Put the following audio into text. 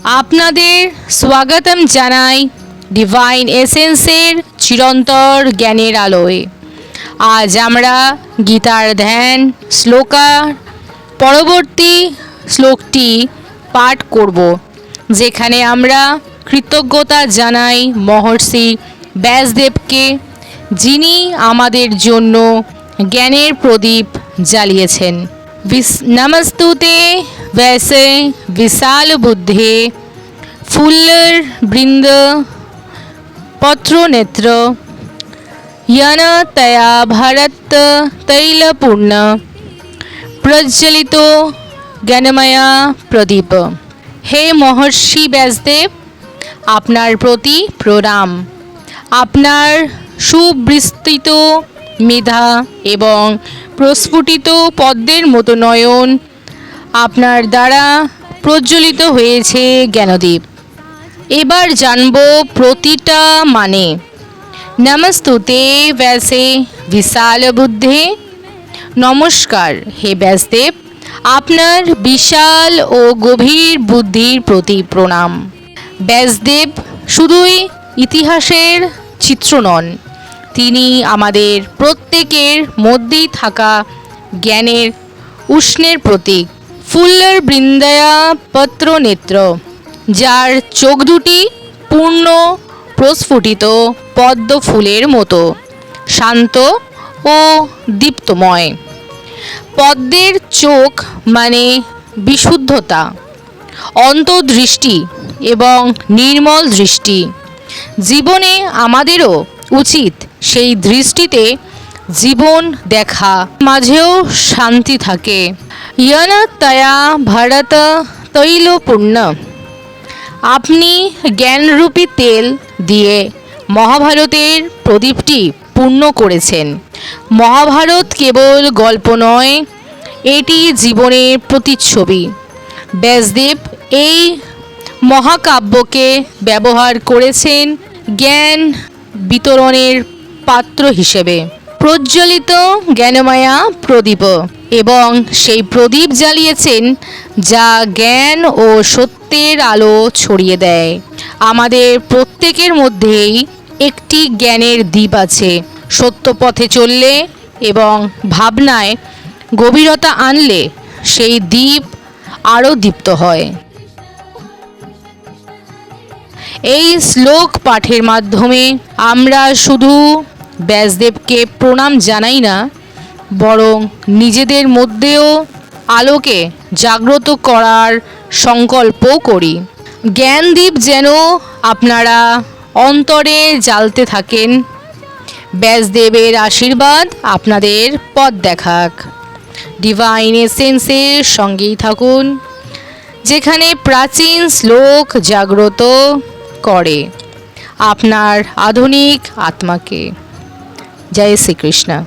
আপনাদের স্বাগতম জানাই ডিভাইন এসেন্সের চিরন্তর জ্ঞানের আলোয়। আজ আমরা গীতার ধ্যান শ্লোকার পরবর্তী শ্লোকটি পাঠ করব, যেখানে আমরা কৃতজ্ঞতা জানাই মহর্ষি ব্যাসদেবকে, যিনি আমাদের জন্য জ্ঞানের প্রদীপ জ্বালিয়েছেন। নমস্তুতে वैसे विशाल बुद्धे फुल्लर बृंद पत्र नेत्र यन तया भारत तैलपूर्ण প্রজ্বলিত জ্ঞানময়া প্রদীপ হে মহর্ষি ব্যাসদেব আপনার প্রতি প্রণাম আপনার সুবিস্তৃত মেধা এবং প্রস্ফুটিত পদ্মের মতো নয়ন আপনার দ্বারা প্রজ্বলিত হয়েছে জ্ঞানদীপ। এবার জানব প্রতিটা মানে। নমস্তুতে ব্যাসে বিশাল বুদ্ধে। নমস্কার, হে ব্যাসদেব। আপনার বিশাল ও গভীর বুদ্ধির প্রতি প্রণাম। ব্যাসদেব শুধুই ইতিহাসের চিত্র নন, তিনি আমাদের প্রত্যেকের মধ্যেই থাকা জ্ঞানের উষ্ণের প্রতীক। ফুল্লর বৃন্দায়া পত্র নেত্র যার চোখ দুটি পূর্ণ প্রস্ফুটিত পদ্ম ফুলের মতো, শান্ত ও দীপ্তময়। পদ্মের চোখ মানে বিশুদ্ধতা, অন্তর্দৃষ্টি এবং নির্মল দৃষ্টি। জীবনে আমাদেরও উচিত সেই দৃষ্টিতে জীবন দেখা, মাঝেও শান্তি থাকে। তয়া ভারত তৈলপূর্ণ আপনি জ্ঞানরূপী তেল দিয়ে মহাভারতের প্রদীপটি পূর্ণ করেছেন। মহাভারত কেবল গল্প নয়, এটি জীবনের প্রতিচ্ছবি। ব্যাসদেব এই মহাকাব্যকে ব্যবহার করেছেন জ্ঞান বিতরণের পাত্র হিসেবে। প্রজ্বলিত জ্ঞানমায়া প্রদীপ এবং সেই প্রদীপ জ্বালিয়েছেন যা জ্ঞান ও সত্যের আলো ছড়িয়ে দেয়। আমাদের প্রত্যেকের মধ্যেই একটি জ্ঞানের দ্বীপ আছে। সত্য পথে চললে এবং ভাবনায় গভীরতা আনলে সেই দ্বীপ আরও দীপ্ত হয়। এই শ্লোক পাঠের মাধ্যমে আমরা শুধু ব্যাসদেবকে প্রণাম জানাই না, বরং নিজেদের মধ্যেও আলোকে জাগ্রত করার সংকল্প করি। জ্ঞানদীপ যেন আপনারা অন্তরে জ্বালতে থাকেন। ব্যাসদেবের আশীর্বাদ আপনাদের পথ দেখাক। ডিভাইন এসেন্সের সঙ্গেই থাকুন, যেখানে প্রাচীন শ্লোক জাগ্রত করে আপনার আধুনিক আত্মাকে। जय श्री कृष्ण।